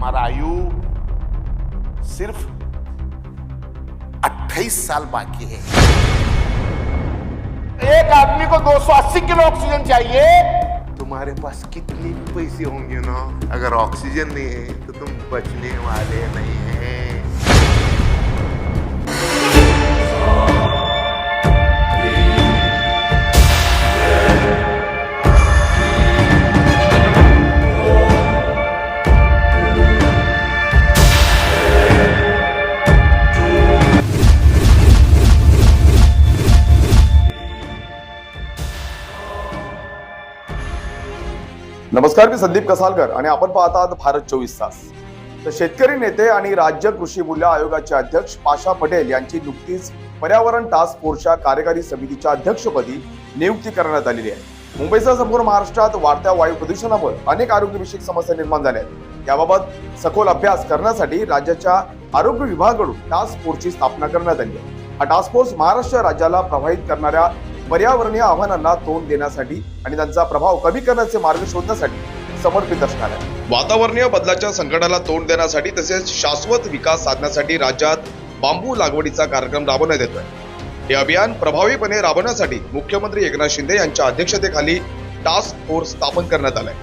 हमारा आयु सिर्फ़ 28 साल बाकी है। एक आदमी को 280 किलो ऑक्सीजन चाहिए। तुम्हारे पास कितने पैसे होंगे ना? अगर ऑक्सीजन नहीं है तो तुम बचने वाले नहीं हैं। नमस्कार मी संदीप कसालकर आणि आपण पाहत आहात भारत चोवीस तास. तर शेतकरी नेते आणि राज्य कृषी मूल्य आयोगाचे अध्यक्ष पाशा पटेल यांची नुकतीच पर्यावरण टास्क फोर्सच्या कार्यकारी समितीच्या अध्यक्षपदी नियुक्ती करण्यात आलेली आहे. मुंबईसह संपूर्ण महाराष्ट्रात वाढत्या वायू प्रदूषणामुळे अनेक आरोग्यविषयक समस्या निर्माण झाल्या आहेत. याबाबत सखोल अभ्यास करण्यासाठी राज्याच्या आरोग्य विभागाकडून टास्क फोर्सची स्थापना करण्यात आली आहे. हा टास्क फोर्स महाराष्ट्र राज्याला प्रभावित करणाऱ्या पर्यावरणीय आव्हानांना तोंड देण्यासाठी आणि त्यांचा प्रभाव कमी करण्याचे मार्ग शोधण्यासाठी समर्पित असणार आहे. वातावरणीय बदलाच्या संकटाला तोंड देण्यासाठी तसेच शाश्वत विकास साधण्यासाठी राज्यात बांबू लागवडीचा कार्यक्रम राबवण्यात येतोय. हे अभियान प्रभावीपणे राबवण्यासाठी मुख्यमंत्री एकनाथ शिंदे यांच्या अध्यक्षतेखाली टास्क फोर्स स्थापन करण्यात आलाय.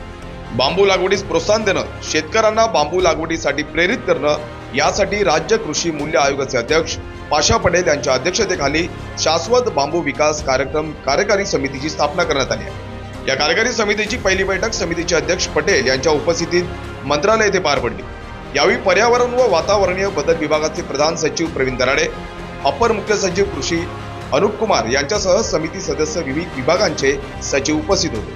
बांबू लागवडीस प्रोत्साहन देणं शेतकऱ्यांना बांबू लागवडीसाठी प्रेरित करणं यासाठी राज्य कृषी मूल्य आयोगाचे अध्यक्ष पाशा पटेल यांच्या अध्यक्षतेखाली शाश्वत बांबू विकास कार्यक्रम कार्यकारी समितीची स्थापना करण्यात आली आहे. या कार्यकारी समितीची पहिली बैठक समितीचे अध्यक्ष पटेल यांच्या उपस्थितीत मंत्रालय येथे पार पडली. यावेळी पर्यावरण व वातावरणीय बदल विभागाचे प्रधान सचिव प्रवीण दराडे अपर मुख्य सचिव कृषी अनुप कुमार यांच्यासह समिती सदस्य विविध विभागांचे सचिव उपस्थित होते.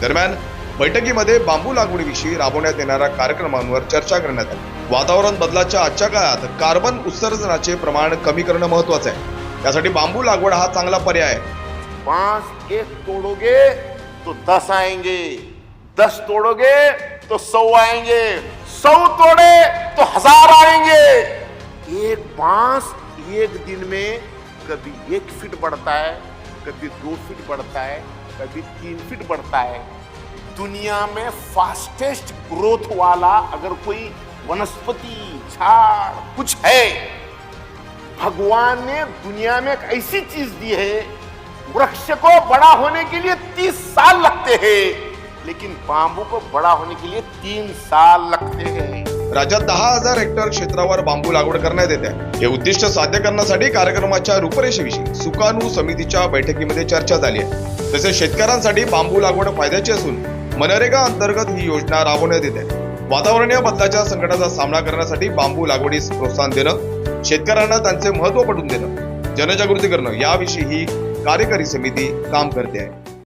दरम्यान बैठकीमध्ये बांबू लागवडीविषयी राबवण्यात येणाऱ्या कार्यक्रमांवर चर्चा करण्यात आली. वातावरण बदलाच्या आजच्या काळात कार्बन उत्सर्जनाचे प्रमाण कमी करणं महत्वाचं आहे. त्यासाठी बांबू लागवड हा चांगला पर्याय आहे. पांच एक तोड़ोगे तो दस आएंगे. दस तोड़ोगे तो सौ आएंगे. सौ तोड़े तो हजार आएंगे. एक बांस एक दिन में कभी एक फीट बढ़ता है कभी दो फीट बढ़ता है कभी तीन फीट बढ़ता है. दुनिया में फास्टेस्ट ग्रोथ वाला अगर कोई वनस्पति झाड़ कुछ है भगवान ने दुनिया में एक ऐसी चीज दी है वृक्ष को बड़ा होने के लिए तीस साल लगते हैं लेकिन बांबू को बड़ा होने के लिए तीन साल लगते हैं। राज्यात दहा हजार हेक्टर क्षेत्रावर बांबू लागवड करण्यात येते हे उद्दिष्ट साध्य करण्यासाठी कार्यक्रमाच्या रूपरेषेविषयी सुकाणू समितीच्या बैठकीमध्ये चर्चा झाली आहे. तसेच शेतकऱ्यांसाठी बांबू लागवड फायद्याची असून मनरेगा अंतर्गत ही योजना राबवण्यात येते. वातावरणीय बदलाच्या संकटाचा सामना करण्यासाठी बांबू लागवडीस प्रोत्साहन देणं शेतकऱ्यांना त्यांचे महत्त्व पटवून देणं जनजागृती करणं याविषयी ही कार्यकारी समिती काम करते आहे.